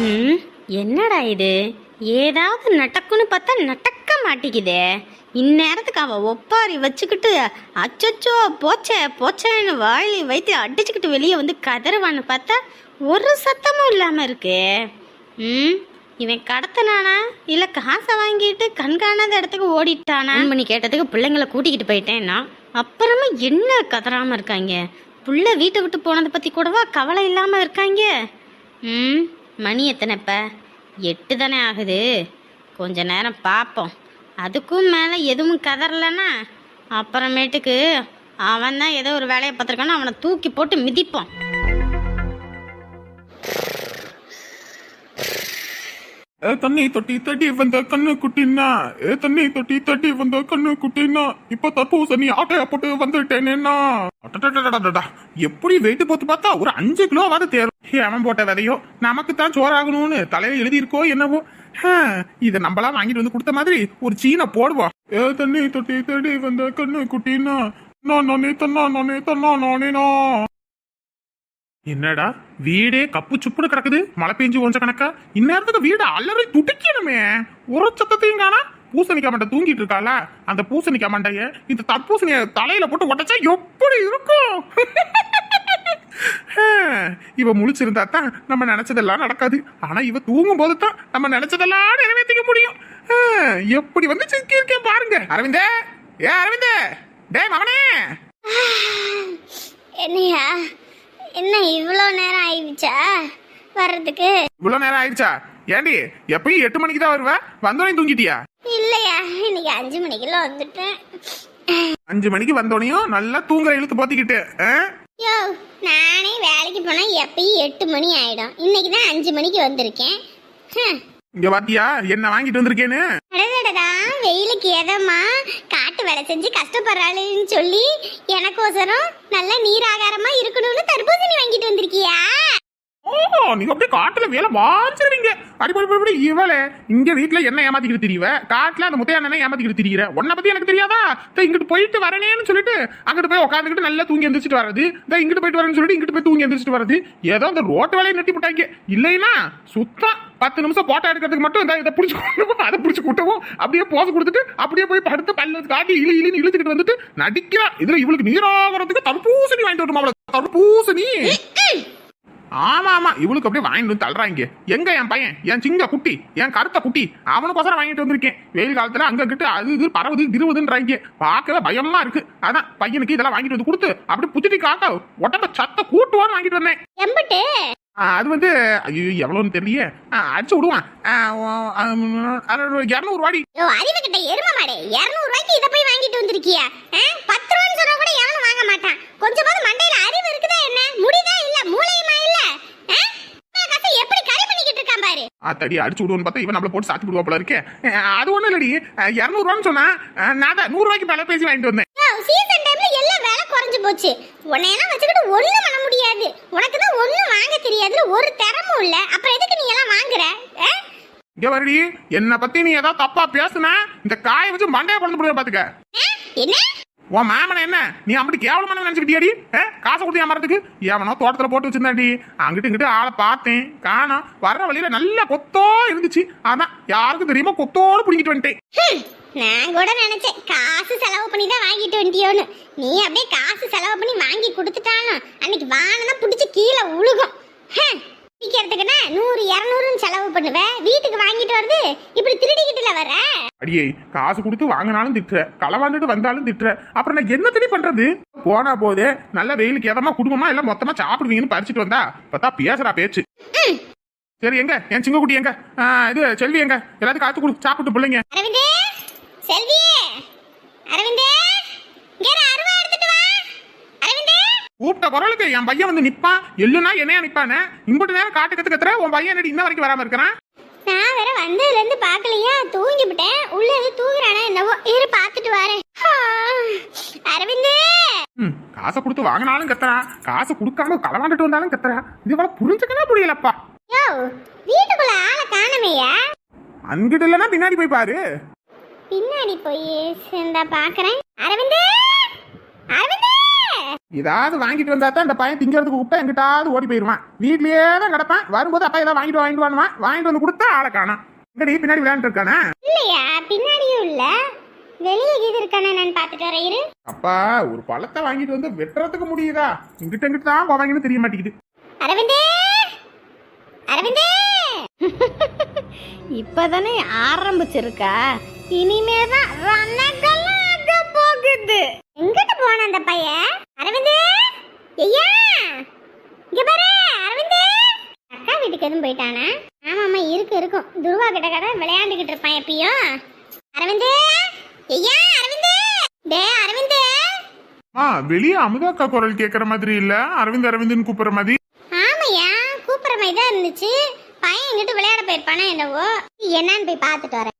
ம் என்னடா இது? ஏதாவது நடக்குன்னு பார்த்தா நடக்க மாட்டேங்குதே இந்நேரத்துக்கு அவன் ஒப்பாரி வச்சுக்கிட்டு அச்சச்சோ போச்சே போச்சேன்னு வாயில வைத்து அடிச்சுக்கிட்டு வெளியே வந்து கதறுவான்னு பார்த்தா ஒரு சத்தமும் இல்லாமல் இருக்கே. ம் இவன் கடத்தினானா? இல்லை காசை வாங்கிட்டு கண்காணாத இடத்துக்கு ஓடிட்டானா? பண்ணி கேட்டதுக்கு பிள்ளைங்களை கூட்டிக்கிட்டு போயிட்டேன்னா அப்புறமா என்ன கதறாமல் இருக்காங்க? புள்ள வீட்டை விட்டு போனதை பற்றி கூடவா கவலை இல்லாமல் இருக்காங்க? ம் மணி எத்தனை இப்போ எட்டு தானே ஆகுது. கொஞ்ச நேரம் பார்ப்போம் அதுக்கும் மேலே எதுவும் கதறலன்னா அப்புறமேட்டுக்கு அவன் தான் ஏதோ ஒரு வேலையை பார்த்துருக்கானோ அவனை தூக்கி போட்டு மிதிப்போம் தண்ணி தொட்டி தட்டி வந்த கண்ணு குட்டினா. ஏ தண்ணி தொட்டி தட்டி வந்த கண்ணு குட்டினா. இப்ப தர்பூசணி ஆட்டையா போட்டு வந்துட்டேனேண்ணா. எப்படி வெயிட் போட்டு பார்த்தா ஒரு அஞ்சு கிலோ வாத தேரும் அவன் போட்ட விதையோ நமக்கு தான் சோறாகணும்னு தலையில எழுதியிருக்கோ என்னவோ இத நம்மளா வாங்கிட்டு வந்து கொடுத்த மாதிரி ஒரு சீனை போடுவோம் ஏ தண்ணி தொட்டி தட்டி வந்த கண்ணு குட்டினா நான் நானே தன்னா நானே தன்னா நானேனா என்னடா வீடே கப்பு சுப்புன்னு கிடக்குது. மழை பெஞ்சு கொஞ்ச கணக்கா? இந்நேரத்துக்கு வீடு அலறி துடிக்கணுமே. ஒரு சத்தத்தையும் காணா. பூசணிக்காய் மண்டை தூங்கிட்டு இருக்கால. அந்த பூசணிக்காய் மண்டைய இந்த தற்பூசணிய தலையில போட்டு உடச்சா எப்படி இருக்கும்? இவ முழிச்சிருந்தா தான் நம்ம நினைச்சதெல்லாம் நடக்காது. ஆனா இவ தூங்கும் போது தான் நம்ம நினைச்சதெல்லாம் நிறைவேற்றிக்க முடியும். எப்படி வந்து சிக்கி இருக்கேன் பாருங்க. அரவிந்தே ஏ அரவிந்தே. டேய் மகனே. என்னையா? என்ன இவ்வளோ நேரம் ஆயிடுச்சா வர்றதுக்கு? இவ்வளவு நேரம் ஆயிடுச்சா? ஏண்டி எப்பயும் எட்டு மணிக்கு தான் வருவ? வந்தோடனே தூங்கிட்டியா? இல்லையா இன்னைக்கு அஞ்சு மணிக்கெல்லாம் வந்துட்டேன். அஞ்சு மணிக்கு வந்தோடனையும் நல்லா தூங்குற இழுத்து போத்திக்கிட்டு? யோ நானே வேலைக்கு போனால் எப்பயும் எட்டு மணி ஆயிடும். இன்னைக்கு தான் அஞ்சு மணிக்கு வந்திருக்கேன். இங்க பாத்தியா? என்ன வாங்கிட்டு வந்திருக்கேன்னு? வெயிலுக்கு எதமா காட்டு வேலை செஞ்சு கஷ்டப்படுறாளுன்னு சொல்லி எனக்கோசரம் நல்ல நீராகாரமா இருக்கணும்னு தர்பூசணி வாங்கிட்டு வந்திருக்கியா? ஓ நீங்க அப்படியே காட்டுல வேலை வாஞ்சிருவீங்க அடிப்படி இவளே இங்க வீட்டுல என்ன ஏமாத்திக்கிட்டு தெரியவ காட்டுல அந்த முத்தையான ஏமாத்திக்கிட்டு தெரியற? உன்னை பத்தி எனக்கு தெரியாதா? இங்கிட்டு போயிட்டு வரனேன்னு சொல்லிட்டு அங்கிட்டு போய் உட்காந்துக்கிட்டு நல்லா தூங்கி எந்திரிச்சிட்டு வர்றது. இந்த இங்கிட்டு போயிட்டு வரேன்னு சொல்லிட்டு இங்கிட்டு போய் தூங்கி எந்திரிச்சிட்டு வர்றது. ஏதோ அந்த ரோட்டு வேலையை நட்டி போட்டாங்க இல்லைன்னா சுத்தம் பத்து நிமிஷம் போட்டோ எடுக்கிறதுக்கு மட்டும் இந்த இதை பிடிச்சி கொண்டுவோம் அதை பிடிச்சி கூட்டவும் அப்படியே போச கொடுத்துட்டு அப்படியே போய் படுத்து பல்லு காட்டி இழு இழுன்னு இழுத்துக்கிட்டு வந்துட்டு நடிக்கிறான் இதுல இவளுக்கு நீராகிறதுக்கு தடுப்பூசணி வாங்கிட்டு வரணும் அவளை? தடுப்பூசணி. ஆமா ஆமா இவளுக்கு அப்படியே வாங்கிட்டு வந்து தள்ளுறாங்க. எங்க என் பையன்? என் சிங்க குட்டி என் கருத்த குட்டி. அவனுக்கோசரம் வாங்கிட்டு வந்திருக்கேன். வெயில் காலத்துல அங்க கிட்ட அது இது பரவுது இருபதுன்றாங்க பார்க்கவே பயமா இருக்கு. அதான் பையனுக்கு இதெல்லாம் வாங்கிட்டு வந்து கொடுத்து அப்படி புத்திட்டி காக்க உடம்ப சத்த கூட்டுவான்னு வாங்கிட்டு வந்தேன். எம்பட்டு! அது வந்து ஐயோ எவ்வளோன்னு தெரியலையே. ஆ, அடிச்சு விடுவான். இரநூறு யோ அறிவு கிட்ட எரும மாடு. இருநூறு ரூபாய்க்கு இதை போய் வாங்கிட்டு வந்திருக்கியா? பத்து ரூபான்னு சொன்னா கூட எவனும் வாங்க மாட்டான். கொஞ்சமாவது மண்டையில அறிவு இருக்குதா என்ன? முடிதா இல்ல? மூளையுமா இல்ல? எப்படி கரை பண்ணிக்கிட்டு இருக்கான் பாரு? ஆத்தடி அடிச்சு விடுவோன்னு பார்த்தா இவன் நம்மள போட்டு சாத்தி விடுவாப்புல இருக்கே. ஆ, அது ஒன்றும் இல்லடி. இரநூறுவான்னு சொன்னா நான் தான் நூறுரூவாய்க்கு மேலே பேசி வாங்கிட்டு வந்தேன். சீசன் டைம்ல எல்லாம் விலை குறைஞ்சு போச்சு. உன்னையெல்லாம் வச்சுக்கிட்டு ஒண்ணும் பண்ண முடியாது. உனக்கு தான் ஒண்ணும் வாங்க தெரியாதுல ஒரு திறமும் இல்ல. அப்புறம் எதுக்கு நீ எல்லாம் வாங்குற? இங்க வருடி என்னை பத்தி நீ ஏதாவது தப்பா பேசுன இந்த காயை வச்சு மண்டையை பிறந்து போடுவேன் பாத்துக்க? என்ன? உன் மாமனை என்ன? நீ அப்படி கேவலமான நினைச்சுக்கிட்டியாடி? ஏ காசை கொடுத்து மரத்துக்கு? எவனோ தோட்டத்தில் போட்டு வச்சிருந்தாடி. அங்கிட்டு இங்கிட்டு ஆளை பார்த்தேன். காணோம். வர்ற வழியில நல்லா கொத்தோ இருந்துச்சு. அதான் யாருக்கும் தெரியுமா கொத்தோடு பிடிங்கிட்டு வந்துட்டேன். நான் கூட நினைச்சேன் காசு செலவு பண்ணி தான் வாங்கிட்டு வந்துட்டியோன்னு நீ அப்படியே காசு செலவு பண்ணி வாங்கி கொடுத்துட்டாலும் அன்னைக்கு வானதான் பிடிச்சி கீழே உழுகும். ஹே விற்கிறதுக்குன்னா நூறு இரநூறுன்னு செலவு பண்ணுவேன் வீட்டுக்கு வாங்கிட்டு வருது இப்படி திருடிக்கிட்டுல வர? அடியே காசு கொடுத்து வாங்கினாலும் திட்டுற. களவாண்டுட்டு வந்தாலும் திட்டுற. அப்புறம் நான் என்ன தடி பண்றது? போனா போதே நல்ல வெயிலுக்கு எதமா குடும்பமா எல்லாம் மொத்தமா சாப்பிடுவீங்கன்னு பறிச்சுட்டு வந்தா பார்த்தா பேசுறா பேச்சு. சரி எங்க? என் சிங்கக்குட்டி எங்க? இது செல்வி எங்க? எல்லாத்தையும் காத்து கொடு சாப்பிட்டு பிள்ளைங்க. அரவிந்தே செல்வியே அரவிந்தே இங்க இரு, அருவா எடுத்துட்டு வா அரவிந்தே குரலுக்கு என் பையன் வந்து நிப்பான். எள்ளுனா என்னையா நிப்பானே? இம்பட்டு நேரம் காட்டு கத்து கத்துற உன் பையன் என்னடி இன்ன வரைக்கும் வராம இருக்கிறான்? நான் வேற வந்ததுல இருந்து பாக்கலையா தூங்கி விட்டேன் உள்ள எது தூங்குறானா என்னவோ. இரு பாத்துட்டு வரேன். அரவிந்தே! காசை கொடுத்து வாங்கினாலும் கத்துறா. காசை கொடுக்காம களவாண்டுட்டு வந்தாலும் கத்துறா. இது இவளை புரிஞ்சுக்கவே முடியலப்பா. யோ வீட்டுக்குள்ள ஆளை காணமையா? அங்கிட்டு இல்லைன்னா பின்னாடி போய் பாரு. பின்னாடி போய் சேர்ந்தா பாக்குறேன் அரவிந்தே! அரவிந்தே! ஏதாவது வாங்கிட்டு வந்தா தான் இந்த பையன் திங்கிறதுக்கு கூப்பிட்டா எங்கிட்டாவது ஓடி போயிடுவான் வீட்லயே தான் கிடப்பான். வரும்போது அப்பா ஏதாவது வாங்கிட்டு வாங்கிட்டு வானுமா வாங்கிட்டு வந்து கொடுத்தா ஆளை காணோம். இங்கடி பின்னாடி விளையாண்டு இருக்கானே? இல்லையா? பின்னாடியும் இல்ல. வெளியே கீது இருக்கானே நான் பார்த்துட்டு வரேன் அப்பா ஒரு பழத்தை வாங்கிட்டு வந்து வெட்டுறதுக்கு முடியுதா? இங்கிட்ட இங்கிட்ட தான் போவாங்கன்னு தெரிய மாட்டேங்குது. அரவிந்தே! அரவிந்தே! இப்பதானே ஆரம்பிச்சிருக்கா. இனிமே தான் போகுது. எங்கிட்டு போன அந்த பையன்? அரவிந்தே? ஐயா! இங்க பாரு அரவிந்தே! அக்கா வீட்டுக்கு எதுவும் போயிட்டானா? ஆமாம்மா இருக்கு இருக்கும். துருவா கிட்ட கடை விளையாண்டுகிட்டு இருப்பான் எப்பயும். அரவிந்தே! ஐயா அரவிந்தே! டே அரவிந்தே! ஆ வெளியே அமுதாக்கா குரல் கேட்கற மாதிரி இல்ல. அரவிந்த் அரவிந்த்னு கூப்பிடுற மாதிரி. ஆமையா கூப்பிடுற மாதிரி தான் இருந்துச்சு. பையன் எங்கிட்ட விளையாட போயிருப்பானா என்னவோ. என்னன்னு போய் பார்த்துட்டு வரேன்.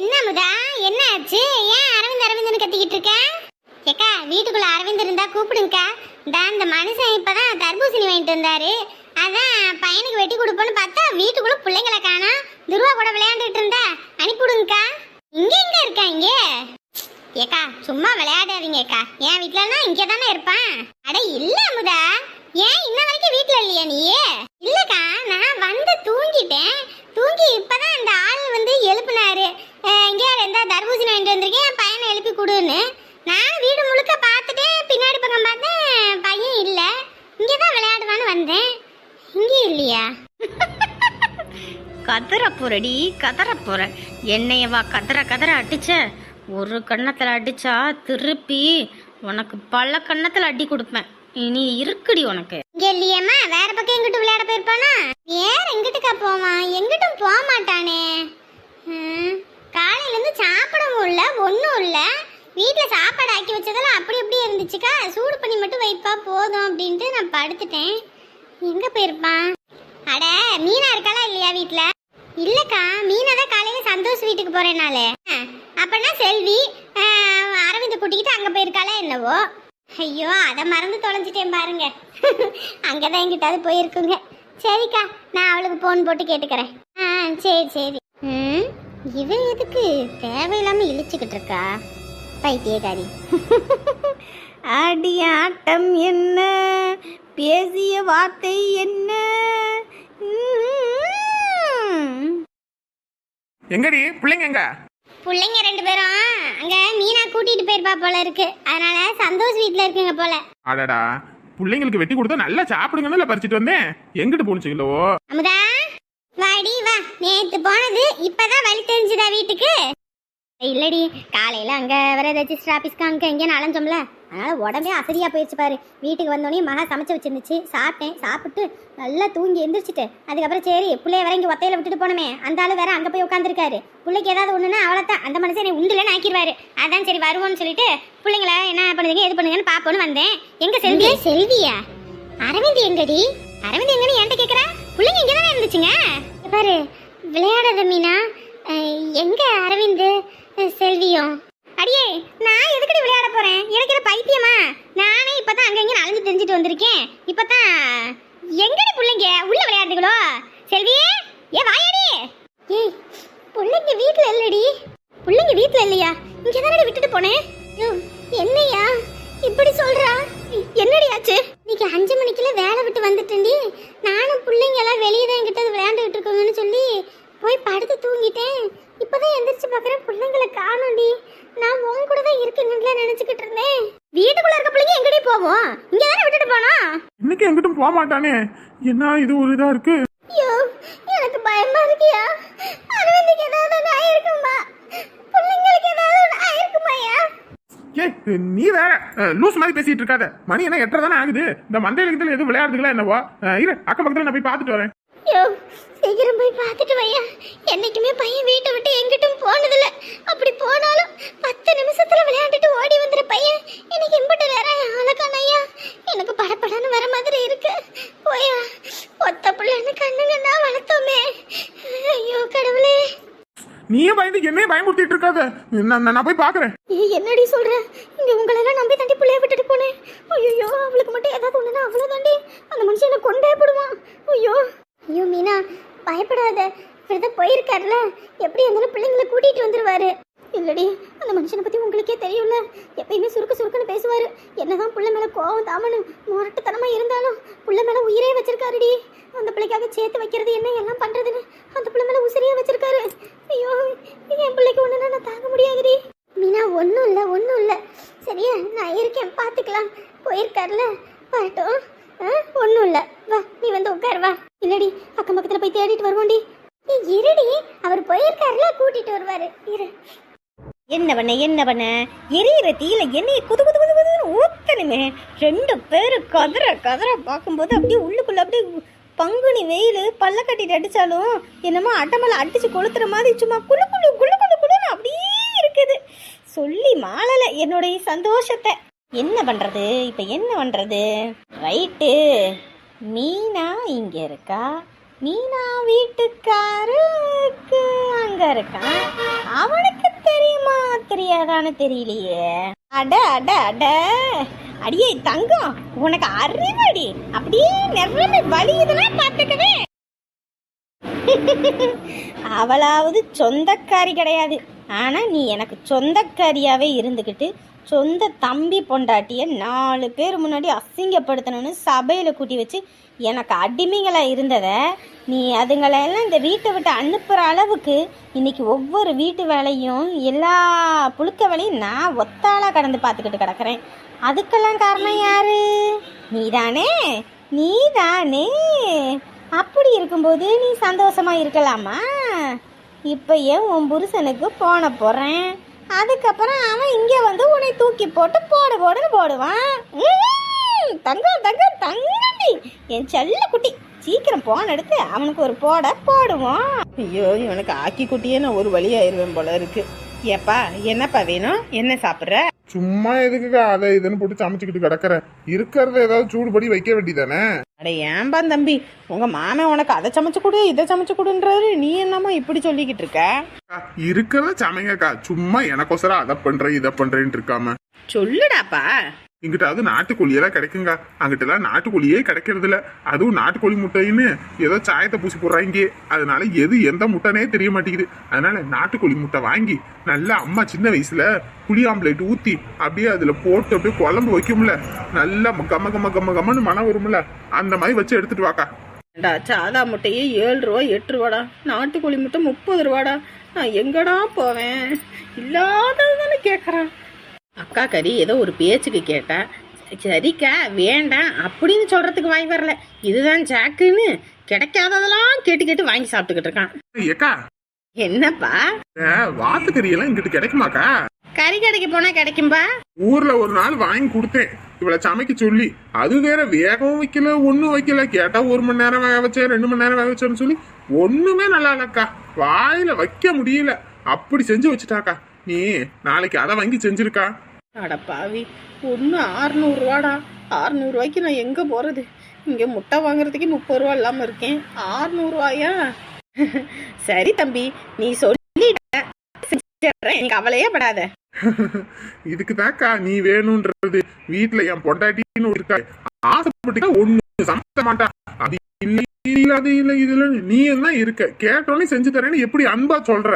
என்ன முதா என்ன ஆச்சு? ஏன் அரவிந்த் அரவிந்தன் கத்திக்கிட்டு இருக்க? ஏக்கா வீட்டுக்குள்ள அரவிந்த் இருந்தா கூப்பிடுங்கக்கா. இந்த இந்த மனுஷன் இப்பதான் தர்பூசணி வாங்கிட்டு வந்தாரு. அதான் பையனுக்கு வெட்டி கொடுப்போன்னு பார்த்தா வீட்டுக்குள்ள பிள்ளைங்களை காணா துருவா கூட விளையாண்டுட்டு இருந்தா. அனுப்பிவிடுங்கக்கா இங்க எங்க இருக்கா இங்க? ஏக்கா சும்மா விளையாடாதீங்க அக்கா என் வீட்லனா இங்க தானே இருப்பான். அட இல்ல அமுதா. ஏன் இன்ன வரைக்கும் வீட்டுல இல்லையா நீயே? இல்லக்கா நான் வந்து தூங்கிட்டேன். தூங்கி இப்பதான் அந்த ஆள் வந்து எழுப்புனாரு. இங்க இருந்தா தர்பூசணி வாங்கிட்டு வந்திருக்கேன். என் பையனை எழுப்பி கொடுன்னு. நான் வீடு முழுக்க பார்த்துட்டேன் பின்னாடி பக்கம் பார்த்தேன் பையன் இல்ல. இங்க தான் விளையாடுவான்னு வந்தேன். இங்க இல்லையா? கதற போறடி கதற போற. என்னையவா கதற கதற அடிச்ச. ஒரு கன்னத்துல அடிச்சா திருப்பி உனக்கு பல கன்னத்துல அடி கொடுப்பேன். இனி இருக்குடி உனக்கு. இங்க இல்லையேம்மா வேற பக்கம் எங்கிட்டு விளையாட போயிருப்பானா? வேற எங்கிட்டுக்கா போவான்? எங்கிட்டும் போக மாட்டானே. காலையிலேருந்து சாப்பிடவும் இல்லை ஒன்றும் இல்லை. வீட்டில் சாப்பாடு ஆக்கி வச்சதெல்லாம் அப்படி அப்படியே இருந்துச்சுக்கா. சூடு பண்ணி மட்டும் வைப்பா போதும் அப்படின்ட்டு நான் படுத்துட்டேன். எங்கே போயிருப்பான் அட மீனா இருக்காளா இல்லையா வீட்டில் இல்லைக்கா மீனா தான் காலையில் சந்தோஷ் வீட்டுக்கு போகிறேனாலே அப்பனா செல்வி அரவிந்த் கூட்டிக்கிட்டு அங்கே போயிருக்காளா என்னவோ. ஐயோ அதை மறந்து தொலைஞ்சிட்டேன் பாருங்க. அங்கதான் எங்கிட்டாவது போயிருக்குங்க. சரிக்கா நான் அவளுக்கு ஃபோன் போட்டு கேட்டுக்கிறேன். ஆ சரி சரி. ம்? இவ எதுக்கு தேவையில்லாம இழிச்சுக்கிட்டு இருக்கா? பைத்தியக்காரி. அடி ஆட்டம் என்ன? பேசிய வார்த்தை என்ன. எங்கடி? பிள்ளைங்க எங்க? பிள்ளைங்க ரெண்டு பேரும். அங்க மீனா கூட்டிட்டு போயிருப்பா போல இருக்கு. அதனால சந்தோஷ் வீட்ல இருக்குங்க போல. அடடா. பிள்ளைங்களுக்கு வெட்டி கொடுத்தா நல்லா சாப்பிடுங்கன்னு பறிச்சிட்டு வந்தேன். எங்கிட்டு போனுச்சுங்களோ அமுதா? வாடி வா. நேத்து போனது இப்பதான் வழி தெரிஞ்சுதா வீட்டுக்கு? இல்லடி காலையில அங்க வர ரெஜிஸ்டர் ஆபீஸ்க்கு அங்க எங்கேயும் அலைஞ்சோம்ல. அதனால உடம்பே அசதியா போயிடுச்சு பாரு. வீட்டுக்கு வந்தோடனே மகா சமைச்சு வச்சிருந்துச்சு. சாப்பிட்டேன் சாப்பிட்டு நல்லா தூங்கி எந்திரிச்சிட்டு. அதுக்கப்புறம் சரி பிள்ளைய வேற இங்க ஒத்தையில விட்டுட்டு போனோமே. அந்த ஆளு வேற அங்க போய் உட்காந்துருக்காரு பிள்ளைக்கு ஏதாவது ஒண்ணுன்னா அவ்வளோதான் அந்த மனசை என்னை உண்டுலன்னு ஆக்கிடுவாரு அதான் சரி வருவோம்னு சொல்லிட்டு பிள்ளைங்கள என்ன பண்ணுதுங்க எது பண்ணுங்கன்னு பாப்போன்னு வந்தேன். எங்க செல்வி? செல்வியா? அரவிந்த் எங்கடி? அரவிந்த் எங்கன்னு என்கிட்ட கேக்குறா? பிள்ளைங்க இங்க தானே இருந்துச்சுங்க? பாரு விளையாடாத மீனா. எங்க அரவிந்து செல்வியும்? அடியே நான் எதுக்கடி விளையாட போறேன்? எனக்கு என்ன பைத்தியமா? நானே இப்பதான் அங்கங்க அலைஞ்சு தெரிஞ்சுட்டு வந்திருக்கேன். இப்பதான் எங்கடி பிள்ளைங்க உள்ள விளையாடுங்களோ செல்வியே ஏ வாயாடி. ஏய் பிள்ளைங்க வீட்ல இல்லடி. பிள்ளைங்க வீட்ல இல்லையா? இங்க தானடி விட்டுட்டு போனேன்? என்னையா? இப்படி சொல்றா? என்னடி ஆச்சு? இன்னைக்கு அஞ்சு மணிக்குள்ள வேலை விட்டு வந்துட்டேன்டி. நானும் பிள்ளைங்க எல்லாம் வெளியே தான் என்கிட்ட விளையாண்டுகிட்டு இருக்கோங்கன்னு சொல்லி போய் படுத்து தூங்கிட்டேன். இப்பதான் எந்திரிச்சு பார்க்கறேன் பிள்ளைங்களை காணோண்டி நான் உன் கூட தான் இருக்குங்கன்னு நினைச்சுக்கிட்டு இருந்தேன். வீட்டுக்குள்ள இருக்க பிள்ளைங்க எங்கடி போவோம்? இங்க தானே விட்டுட்டு போனோம் இன்னைக்கு எங்கிட்டும் போக மாட்டானே. என்ன இது ஒரு இதா இருக்கு? ஐயோ எனக்கு பயமா இருக்கியா? அரவிந்துக்கு ஏதாவது ஒன்று ஆயிருக்குமா பிள்ளைங்களுக்கு ஏதாவது ஒன்று ஆயிருக்குமாயா ஏய் நீ வேற லூஸ் மாதிரி பேசிட்டு இருக்காத. மணி என்ன எட்டரை தானே ஆகுது. இந்த மந்தையில எதுவும் விளையாடுறதுங்களா என்னவோ? இரு அக்கம் பக்கத்துல நான் போய் பார்த்துட்டு வரேன். ஐயோ சீக்கிரம் போய் பார்த்துட்டு வையா. என்னைக்குமே பையன் வீட்டை விட்டு எங்கிட்டும் போனதில்ல. அப்படி போனாலும் பத்து நிமிஷத்துல விளையாண்டுட்டு ஓடி வந்துற பையன் எனக்கு இம்பட்டு வேற ஆளக்கான ஐயா. எனக்கு படப்படன்னு வர மாதிரி இருக்கு. போயா ஒத்த பிள்ளைன்னு கண்ணுங்க நான் வளர்த்தோமே. ஐயோ கடவுளே. நீயே பயந்து என்னையே பயமுறுத்திட்டு இருக்காத. நான் நான் போய் பாக்குறேன் என்னடி சொல்ற? இங்க உங்களெல்லாம் நம்பி தாண்டி பிள்ளைய விட்டுட்டு போனேன். ஐயோ அவளுக்கு மட்டும் ஏதாவது ஒண்ணுனா அவ்வளவு தாண்டி அந்த மனுஷன் என்ன கொண்டே போடுவான். ஐயோ ஐயோ மீனா பயப்படாத. இப்படிதான் போயிருக்காருல. எப்படி இருந்தாலும் பிள்ளைங்களை கூட்டிட்டு வந்துருவாரு. இல்லடி அந்த மனுஷனை பத்தி உங்களுக்கே தெரியும்ல. எப்பயுமே சுருக்கு சுருக்குன்னு பேசுவாரு. என்னதான் புள்ள மேல கோவம் தாமனு முரட்டுத்தனமா இருந்தாலும் புள்ள மேல உயிரே வச்சிருக்காருடி. அந்த பிள்ளைக்காக சேர்த்து வைக்கிறது என்ன எல்லாம் பண்றதுன்னு அந்த பிள்ளை மேல உசிரியே வச்சிருக்காரு. ஐயோ என் பிள்ளைக்கு ஒண்ணுனா நான் தாங்க முடியாதுடி. மீனா ஒன்றும் இல்லை ஒன்றும் இல்லை. சரியா நான் இருக்கேன் பார்த்துக்கலாம் போயிருக்காருல வரட்டும். ஆ ஒன்றும் இல்லை. வா நீ வந்து உட்கார் வா. இல்லடி அக்கம் பக்கத்தில் போய் தேடிட்டு வருவோண்டி? நீ இருடி. அவர் போயிருக்காருல கூட்டிட்டு வருவாரு. இரு. என்ன பண்ண என்ன பண்ண? எரியிற தீயில எண்ணெயை குது குது குது குதுன்னு ஊத்தணுமே ரெண்டு பேரும் கதற கதற பார்க்கும்போது அப்படியே உள்ளுக்குள்ள அப்படியே பங்குனி வெயில் பல்ல கட்டிட்டு அடிச்சாலும் என்னமோ அட்டமலை அடிச்சு கொளுத்துற மாதிரி சும்மா குளு குளு குழு குளு குளுன்னு அப்படியே இருக்குது சொல்லி மாளல என்னுடைய சந்தோஷத்தை. என்ன பண்றது? இப்ப என்ன பண்றது? ரைட்டு மீனா இங்க இருக்கா? மீனா வீட்டுக்காருக்கு அங்க இருக்கான் அவனுக்கு தெரியுமா? தெரியாதான்னு தெரியலையே. அட அட அட. அடியே தங்கம் உனக்கு அறிவடி. அப்படியே நிறைய வலி இதெல்லாம் பார்த்துக்கவே. அவளாவது சொந்தக்காரி கிடையாது. ஆனால் நீ எனக்கு சொந்தக்காரியாகவே இருந்துக்கிட்டு சொந்த தம்பி பொண்டாட்டியை நாலு பேர் முன்னாடி அசிங்கப்படுத்தணும்னு சபையில் கூட்டி வச்சு எனக்கு அடிமைகளாக இருந்ததை நீ அதுங்களெல்லாம் இந்த வீட்டை விட்டு அனுப்புகிற அளவுக்கு இன்றைக்கி ஒவ்வொரு வீட்டு வேலையும் எல்லா புழுக்க வேலையும் நான் ஒத்தாளாக கடந்து பார்த்துக்கிட்டு கிடக்கிறேன். அதுக்கெல்லாம் காரணம் யாரு? நீதானே? நீதானே? அப்படி இருக்கும்போது நீ சந்தோஷமா இருக்கலாமா? இப்போ ஏன் உன் புருஷனுக்கு போன போகிறேன் அதுக்கப்புறம் அவன் இங்கே வந்து உன்னை தூக்கி போட்டு போடு போடுன்னு போடுவான். தங்கம் தங்கம் தங்கண்டி. என் செல்ல குட்டி. சீக்கிரம் போன் எடுத்து அவனுக்கு ஒரு போட போடுவோம். ஐயோ இவனுக்கு ஆக்கி குட்டியே நான் ஒரு வழி ஆயிருவேன் போல இருக்கு. ஏப்பா என்னப்பா வேணும்? என்ன சாப்பிட்ற? சும்மா எதுக்குக்கா அதை இதுன்னு போட்டு சமைச்சுக்கிட்டு கிடக்குற இருக்கிறத ஏதாவது சூடுபடி வைக்க வேண்டியதானே? அட ஏன்பா தம்பி உங்க மாமன் உனக்கு அதை சமைச்சு கொடு இதை சமைச்சு கொடுன்றாரு. நீ என்னம்மா இப்படி சொல்லிக்கிட்டு இருக்க? இருக்கிறத சமைங்கக்கா. சும்மா எனக்கோசரம் அதை பண்றேன் இதை பண்றேன்ட்டு இருக்காம. சொல்லுடாப்பா. இங்கிட்டாவது நாட்டுக்கோழியெல்லாம் கிடைக்குங்க. அங்கிட்டலாம் நாட்டுக்கோழியே கிடைக்கிறது இல்ல அதுவும் நாட்டுக்கோழி முட்டைன்னு ஏதோ சாயத்தை பூசி போடுறாங்க அதனால எது எந்த முட்டைனே தெரிய மாட்டேங்குது. அதனால நாட்டுக்கோழி முட்டை வாங்கி நல்லா அம்மா சின்ன வயசுல புளி ஆம்லேட் ஊத்தி அப்படியே அதுல போட்டு அப்படியே குழம்பு வைக்கும்ல. நல்லா கம்ம கம்ம கம்ம கம்மன்னு மனம் வரும்ல. அந்த மாதிரி வச்சு எடுத்துட்டு வாக்கா. சாதா முட்டையே ஏழு ரூபா எட்டு ரூபாடா. நாட்டுக்கோழி முட்டை முப்பது ரூபாடா. நான் எங்கடா போவேன்? இல்லாதது தானே அக்கா கறி ஏதோ ஒரு பேச்சுக்கு கேட்டா சரிக்கா வேண்டாம் அப்படின்னு சொல்றதுக்கு வாய் வரல. இதுதான் ஜாக்குன்னு கிடைக்காததெல்லாம் கேட்டு கேட்டு வாங்கி சாப்பிட்டுக்கிட்டு இருக்கான். ஏக்கா. என்னப்பா? வாத்துக்கறி எல்லாம் இங்கிட்டு கிடைக்குமாக்கா? கறி கடைக்கு போனா கிடைக்கும்பா? ஊர்ல ஒரு நாள் வாங்கி கொடுத்தேன். இவளை சமைக்க சொல்லி அது வேற வேகவும் வைக்கல ஒண்ணும் வைக்கல. கேட்டா ஒரு மணி நேரம் வேக வச்சேன் ரெண்டு மணி நேரம் வேக வச்சேன்னு சொல்லி ஒண்ணுமே நல்லா இல்லக்கா. வாயில வைக்க முடியல. அப்படி செஞ்சு வச்சுட்டாக்கா. நீ நாளைக்கு அதை வாங்கி செஞ்சிருக்கா? அட பாவி ஒன்று ஆறுநூறுவாடா ஆறுநூறுவாய்க்கு நான் எங்கே போகிறது இங்கே முட்டை வாங்குறதுக்கே முப்பது ரூபா இல்லாமல் இருக்கேன். ஆறுநூறுவாயா சரி தம்பி நீ சொல்லிட்ட. செஞ்சிடுறேன் கவலையே படாத. இதுக்கு தாக்கா நீ வேணும்ன்றது வீட்டுல என் பொண்டாட்டின்னு இருக்கா ஆசைப்பட்டுக்கா ஒண்ணு சமைக்க மாட்டா. அது இல்ல இல்ல அது இல்ல இதுல நீ என்ன இருக்க? கேட்டோன்னே செஞ்சு தரேன்னு எப்படி அன்பா சொல்ற?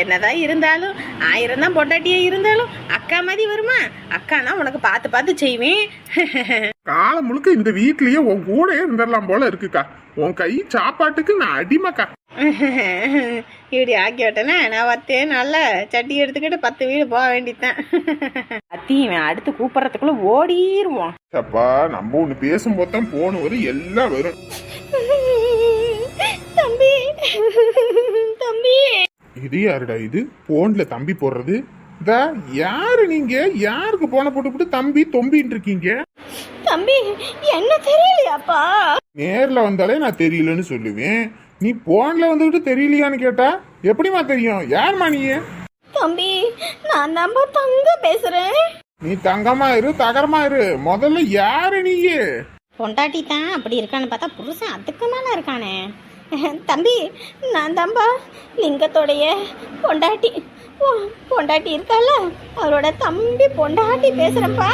என்னதான் இருந்தாலும் ஆயிரம் தான் பொண்டாட்டியே இருந்தாலும் அக்கா மாதிரி வருமா? அக்கானா உனக்கு பார்த்து பார்த்து செய்வேன். காலம் முழுக்க இந்த வீட்லயே உன் கூடயே இருந்துடலாம் போல இருக்குக்கா. உன் கை சாப்பாட்டுக்கு நான் அடிமைக்கா. இப்படி ஆக்கி விட்டேன்னா நான் வத்தேன் நல்ல சட்டி எடுத்துக்கிட்டு பத்து வீடு போக வேண்டியதுதான். அத்தி இவன் அடுத்து கூப்பிட்றதுக்குள்ள ஓடிடுவோம் அப்பா நம்ம ஒண்ணு பேசும்போது தான் போன் வரும் எல்லாம் வரும். தம்பி. தம்பி. இது யாருடா இது? போன்ல தம்பி போடுறது? இதா யாரு நீங்க? யாருக்கு போன போட்டு தம்பி தொம்பின்னு இருக்கீங்க? தம்பி என்ன தெரியலையாப்பா? நேர்ல வந்தாலே நான் தெரியலன்னு சொல்லுவேன். நீ போன்ல வந்துகிட்டு தெரியலையான்னு கேட்டா எப்படிமா தெரியும்? யாருமா நீ? தம்பி நான் நம்ம தங்க பேசுறேன். நீ தங்கமா இரு தகரமா இரு. முதல்ல யாரு நீயே பொண்டாட்டி தான் அப்படி இருக்கான்னு பார்த்தா புருஷன் அதுக்கு மேல இருக்கானே. தம்பி நான் தான்பா லிங்கத்தோடைய பொண்டாட்டி. உன் பொண்டாட்டி இருக்கால? அவரோட தம்பி பொண்டாட்டி பேசுறப்பா.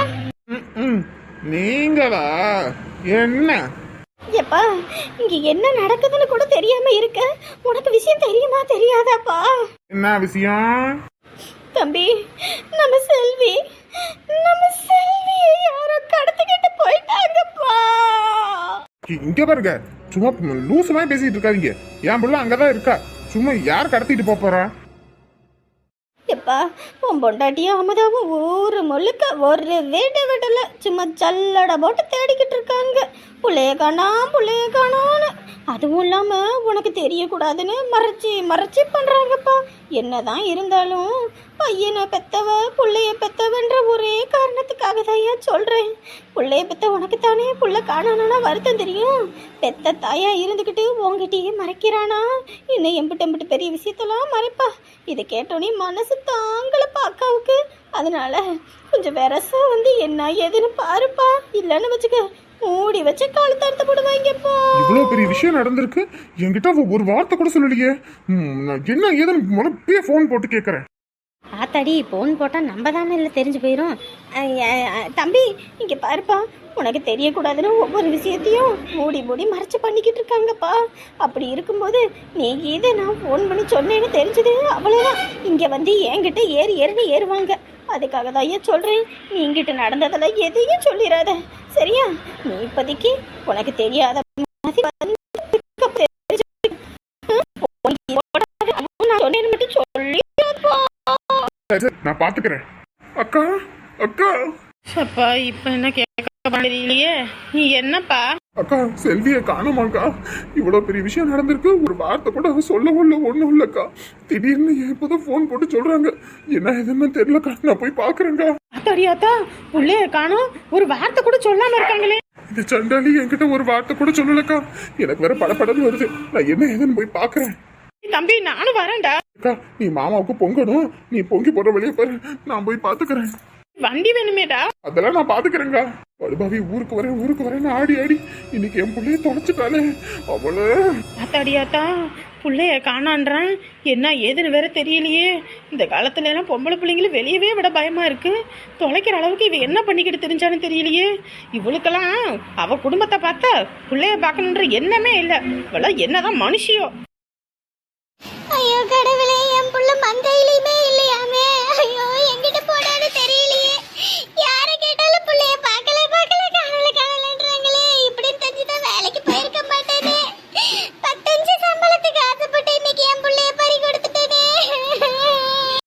நீங்களா? என்ன? எப்பா இங்க என்ன நடக்குதுன்னு கூட தெரியாம இருக்க? உனக்கு விஷயம் தெரியுமா தெரியாதாப்பா? என்ன விஷயம்? தம்பி நம்ம செல்வி நம்ம செல்வியை யாரோ கடத்திக்கிட்டு போயிட்டாங்கப்பா. இங்க பாருங்க. சும்மா லூசு மாதிரி பேசிட்டு இருக்காதீங்க. என் பிள்ளை அங்கதான் இருக்கா. சும்மா யார் கடத்திட்டு போறா? எப்பா உன் பொண்டாட்டியும் அமுதாவும் ஊரு முழுக்க ஒரு வீட்டை விடல. சும்மா சல்லடை போட்டு தேடிக்கிட்டு இருக்காங்க. புள்ளைய காணாம் புள்ளைய காணோன்னு அதுவும் இல்லாமல் உனக்கு தெரியக்கூடாதுன்னு மறைச்சி மறைச்சி பண்ணுறாங்கப்பா என்னதான் இருந்தாலும் பையனை பெத்தவ புள்ளைய பெத்தவன்ற ஒரே காரணத்துக்காக தான் ஏன் சொல்கிறேன் புள்ளைய பெத்த உனக்கு தானே புள்ள காணானா வருத்தம் தெரியும். பெத்த தாயா இருந்துக்கிட்டு உங்ககிட்டயே மறைக்கிறானா? இன்னும் எம்பிட்டு எம்பிட்டு பெரிய விஷயத்தெல்லாம் மறைப்பா. இதை கேட்டோன்னே மனசு தாங்கலப்பா அக்காவுக்கு அதனால கொஞ்சம் வெரசா வந்து என்ன ஏதுன்னு பாருப்பா. இல்லைன்னு வச்சுக்க மூடி வச்சு காலு தடுத்து போடுவாங்கப்பா இவ்வளவு பெரிய விஷயம் நடந்திருக்கு. என்கிட்ட ஒரு வார்த்தை கூட சொல்லலையே. என்ன ஏதுன்னு முதல்ல ஃபோன் போட்டு கேட்கறேன் ஆத்தாடி போன் போட்டால் நம்ம தானே இல்லை தெரிஞ்சு போயிடும் தம்பி இங்கே பாருப்பா. உனக்கு தெரியக்கூடாதுன்னு ஒவ்வொரு விஷயத்தையும் மூடி மூடி மறைச்சு பண்ணிக்கிட்டு இருக்காங்கப்பா. அப்படி இருக்கும்போது நீ இதை நான் ஃபோன் பண்ணி சொன்னேன்னு தெரிஞ்சது அவ்வளோதான் இங்கே வந்து என்கிட்ட ஏறி ஏறின்னு ஏறுவாங்க. அதுக்காக தான் சொல்கிறேன் நீ இங்கிட்ட நடந்ததெல்லாம் எதையும் சொல்லிடாத சரியா? நீ இப்போதைக்கு உனக்கு தெரியாத நான் சொன்னேன்னு மட்டும் சொல்லி நான் பாத்துக்கிறேன் அக்கா. அக்கா. அப்பா இப்போ என்ன கேட்க தெரியலையே நீ என்னப்பா? அக்கா செல்வியை காணுமாக்கா. இவ்வளவு பெரிய விஷயம் நடந்திருக்கு. ஒரு வார்த்தை கூட அவ சொல்லவும் இல்லை ஒண்ணும் இல்லக்கா திடீர்னு இப்போதான் ஃபோன் போட்டு சொல்றாங்க. என்ன எதுன்னு தெரியலக்கா நான் போய் பாக்குறேங்க்கா அத்தாடியாத்தா புள்ளைய காணோம். ஒரு வார்த்தை கூட சொல்லாம இருக்காங்களே. இந்த சண்டாளி என்கிட்ட ஒரு வார்த்தை கூட சொல்லலக்கா எனக்கு வேற படப்படன்னு வருது. நான் என்ன ஏதுன்னு போய் பாக்குறேன் தம்பி நானும் வரேன்டா. அக்கா நீ மாமாவுக்கு பொங்கணும். நீ பொங்கி போற வெளியே பாரு. நான் போய் பாத்துக்கிறேன் வண்டி வேணுமேடா. அதெல்லாம் நான் பாத்துக்கிறேங்க வடுபாவி ஊருக்கு வரேன் ஊருக்கு வரேன்னு ஆடி ஆடி. இன்னைக்கு என் பிள்ளைய தொலைச்சிட்டாலே அவள. அத்தாடியாத்தா புள்ளைய காணான்றான். என்ன ஏதுன்னு வேற தெரியலையே. இந்த காலத்துல எல்லாம் பொம்பளை பிள்ளைங்களும் வெளியவே விட பயமா இருக்கு. தொலைக்கிற அளவுக்கு இவ என்ன பண்ணிக்கிட்டு தெரிஞ்சான்னு தெரியலையே. இவளுக்கெல்லாம் அவ குடும்பத்தை பார்த்தா புள்ளைய பார்க்கணுன்ற எண்ணமே இல்லை. இவள என்னதான் மனுஷியோ. ஐயோ கடவுளே என் புள்ள மந்தையிலையுமே